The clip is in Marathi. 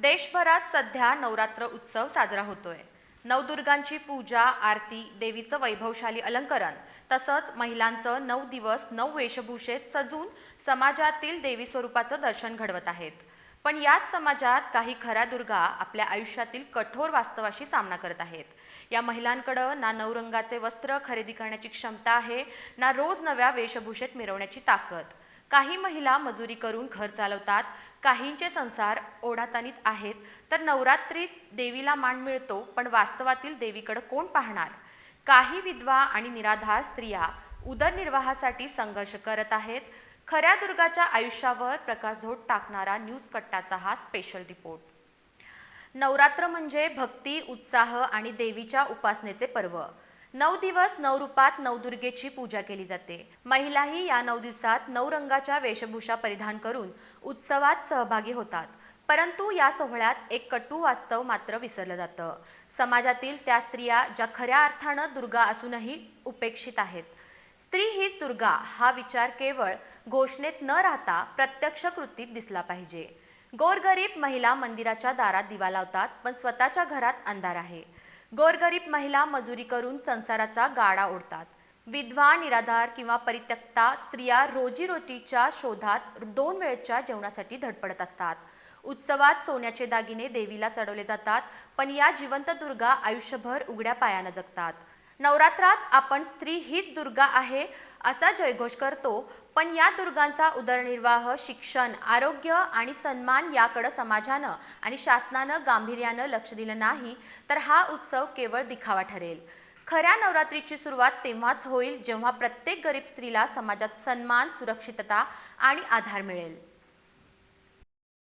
देशभरात सध्या नवरात्र उत्सव साजरा होतोय. नवदुर्गांची पूजा आरती देवीचं वैभवशाली अलंकरण तसंच महिलांचं नऊ दिवस नऊ वेशभूषेत सजून समाजातील देवी स्वरूपाचं दर्शन घडवत आहेत. पण याच समाजात काही खऱ्या दुर्गा आपल्या आयुष्यातील कठोर वास्तवाशी सामना करत आहेत. या महिलांकडं ना नवरंगाचे वस्त्र खरेदी करण्याची क्षमता आहे ना रोज नव्या वेशभूषेत मिरवण्याची ताकद. काही महिला मजुरी करून घर चालवतात काहींचे संसार ओढातानीत आहेत तर नवरात्रीत देवीला मान मिळतो पण वास्तवातील देवीकडे कोण पाहणार? काही विधवा आणि निराधार स्त्रिया उदरनिर्वाहासाठी संघर्ष करत आहेत. खऱ्या दुर्गाच्या आयुष्यावर प्रकाशझोड टाकणारा न्यूज कट्टाचा हा स्पेशल रिपोर्ट नवरात्र म्हणजे भक्ती उत्साह आणि देवीच्या उपासनेचे पर्व. नऊ दिवस नऊ रूपात नवदुर्गेची पूजा केली जाते. महिलाही या नऊ दिवसात नऊ रंगाच्या वेशभूषा परिधान करून उत्सवात सहभागी होतात. परंतु या सोहळ्यात एक कटू वास्तव मात्र विसरलं जातं. समाजातील त्या स्त्रिया ज्या खऱ्या अर्थानं दुर्गा असूनही उपेक्षित आहेत. स्त्री हीच दुर्गा हा विचार केवळ घोषणेत न राहता प्रत्यक्ष कृतीत दिसला पाहिजे. गोरगरीब महिला मंदिराच्या दारात दिवा लावतात पण स्वतःच्या घरात अंधार आहे. गोरगरीब महिला मजुरी करून संसाराचा गाडा ओढतात. विधवा निराधार किंवा परित्यक्ता स्त्रिया रोजीरोटीच्या शोधात दोन वेळच्या जेवणासाठी धडपडत असतात. उत्सवात सोन्याचे दागिने देवीला चढवले जातात पण या जिवंत दुर्गा आयुष्यभर उघड्या पायानं जगतात. नवरात्रात आपण स्त्री हीच दुर्गा आहे असा जयघोष करतो. पण या दुर्गांचा उदरनिर्वाह शिक्षण आरोग्य आणि सन्मान याकडं समाजानं आणि शासनानं गांभीर्यानं लक्ष दिलं नाही तर हा उत्सव केवळ दिखावा ठरेल. खऱ्या नवरात्रीची सुरुवात तेव्हाच होईल जेव्हा प्रत्येक गरीब स्त्रीला समाजात सन्मान सुरक्षितता आणि आधार मिळेल.